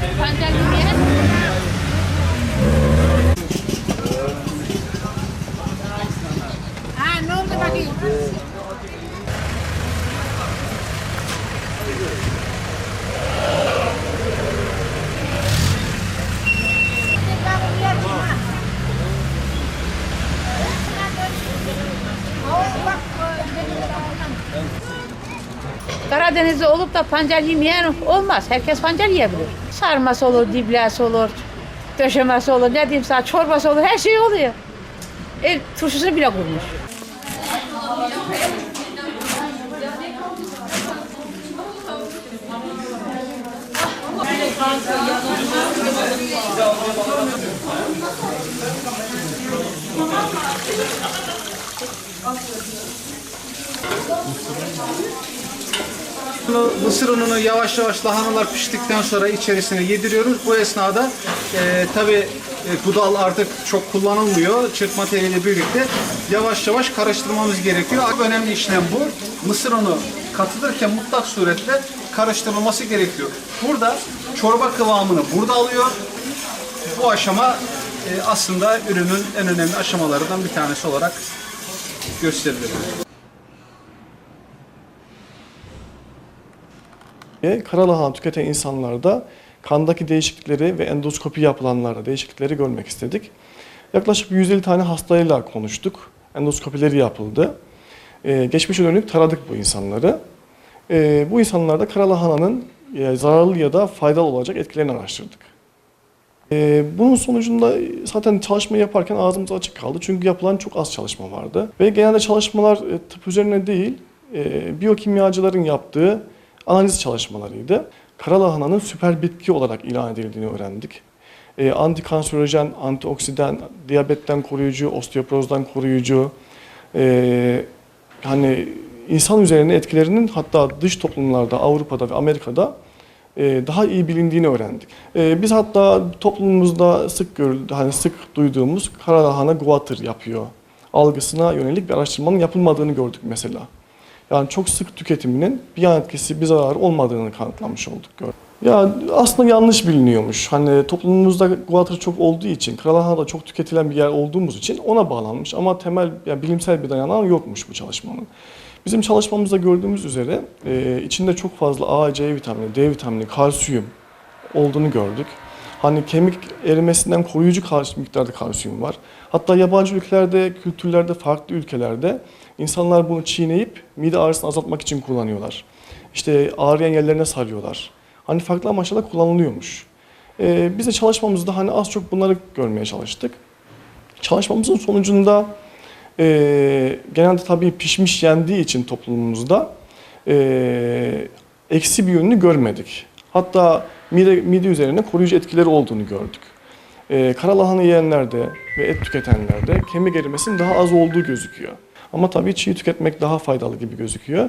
Pancar yemeyen. Ha ne oldu bakayım? Karadeniz'de olup da pancar yemeyen olmaz. Herkes pancar yiyebilir. Sarması olur, diblesi olur, döşemesi olur, ne diyeyim sana çorbası olur, her şey oluyor. El turşusunu bile kurmuş. Bunu- Mısır ununu yavaş yavaş lahanalar piştikten sonra içerisine yediriyoruz. Bu esnada e, tabi e, kudal artık çok kullanılmıyor. Çırpma teliyle birlikte yavaş yavaş karıştırmamız gerekiyor. Önemli işlem bu. Mısır unu katılırken mutlak suretle karıştırılması gerekiyor. Burada çorba kıvamını burada alıyor. Bu aşama e, aslında ürünün en önemli aşamalarından bir tanesi olarak gösterilir. Ve Karalahana tüketen insanlarda kandaki değişiklikleri ve endoskopi yapılanlarda değişiklikleri görmek istedik. Yaklaşık 150 tane hastayla konuştuk. Endoskopileri yapıldı. Ee, geçmişe dönük taradık bu insanları. Ee, bu insanlarda karalahananın e, zararlı ya da faydalı olacak etkilerini araştırdık. Ee, bunun sonucunda zaten çalışma yaparken ağzımız açık kaldı. Çünkü yapılan çok az çalışma vardı. Ve genelde çalışmalar e, tıp üzerine değil, e, biyokimyacıların yaptığı analiz çalışmalarıydı. Karalahananın süper bitki olarak ilan edildiğini öğrendik. E, antikanserojen, antioksidan, diyabetten koruyucu, osteoporozdan koruyucu, e, hani insan üzerine etkilerinin hatta dış toplumlarda, Avrupa'da ve Amerika'da e, daha iyi bilindiğini öğrendik. E, biz hatta toplumumuzda sık görüldü, hani sık duyduğumuz karalahana guatr yapıyor algısına yönelik bir araştırmanın yapılmadığını gördük mesela. Yani çok sık tüketiminin bir yan etkisi, bir zararı olmadığını kanıtlamış olduk. Ya aslında yanlış biliniyormuş. Hani toplumumuzda guatr çok olduğu için, karalahana da çok tüketilen bir yer olduğumuz için ona bağlanmış. Ama temel, yani bilimsel bir dayanağı yokmuş bu çalışmanın. Bizim çalışmamızda gördüğümüz üzere e, içinde çok fazla A, C vitamini, D vitamini, kalsiyum olduğunu gördük. Hani kemik erimesinden koruyucu kal- miktarda kalsiyum var. Hatta yabancı ülkelerde, kültürlerde, farklı ülkelerde insanlar bunu çiğneyip mide ağrısını azaltmak için kullanıyorlar. İşte ağrıyan yerlerine sarıyorlar. Hani farklı amaçlarla kullanılıyormuş. Ee, biz de çalışmamızda hani az çok bunları görmeye çalıştık. Çalışmamızın sonucunda e, genelde tabii pişmiş yendiği için toplumumuzda e, eksi bir yönünü görmedik. Hatta mide, mide üzerine koruyucu etkileri olduğunu gördük. E, karalahana yiyenlerde ve et tüketenlerde kemik erimesinin daha az olduğu gözüküyor. Ama tabii çiğ tüketmek daha faydalı gibi gözüküyor.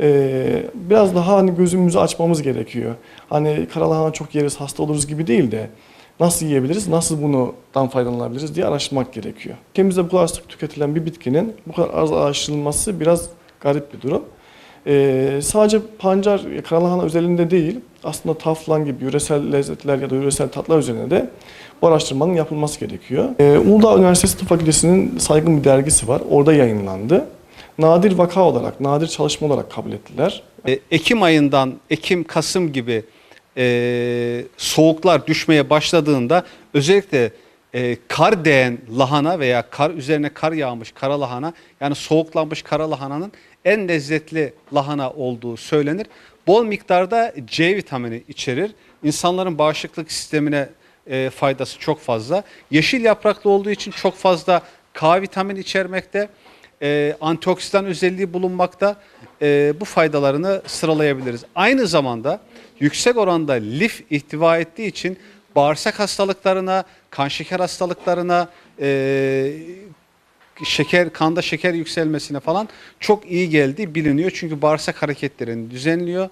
E, biraz daha hani gözümüzü açmamız gerekiyor. Hani karalahana çok yeriz, hasta oluruz gibi değil de nasıl yiyebiliriz, nasıl bundan faydalanabiliriz diye araştırmak gerekiyor. Ülkemizde bu kadar sık tüketilen bir bitkinin bu kadar az araştırılması biraz garip bir durum. Ee, sadece pancar, karalahana özelinde değil, aslında taflan gibi yöresel lezzetler ya da yöresel tatlar üzerine de bu araştırmanın yapılması gerekiyor. Ee, Uludağ Üniversitesi Tıp Fakültesi'nin saygın bir dergisi var, orada yayınlandı. Nadir vaka olarak, nadir çalışma olarak kabul ettiler. E, Ekim ayından Ekim Kasım gibi e, soğuklar düşmeye başladığında özellikle e, kar değen lahana veya kar üzerine kar yağmış kara lahana yani soğuklanmış kara lahananın en lezzetli lahana olduğu söylenir. Bol miktarda C vitamini içerir. İnsanların bağışıklık sistemine e, faydası çok fazla. Yeşil yapraklı olduğu için çok fazla K vitamini içermekte e, antioksidan özelliği bulunmakta. E, bu faydalarını sıralayabiliriz. Aynı zamanda yüksek oranda lif ihtiva ettiği için bağırsak hastalıklarına, kan şeker hastalıklarına, e, şeker kanda şeker yükselmesine falan çok iyi geldi biliniyor. Çünkü bağırsak hareketlerini düzenliyor.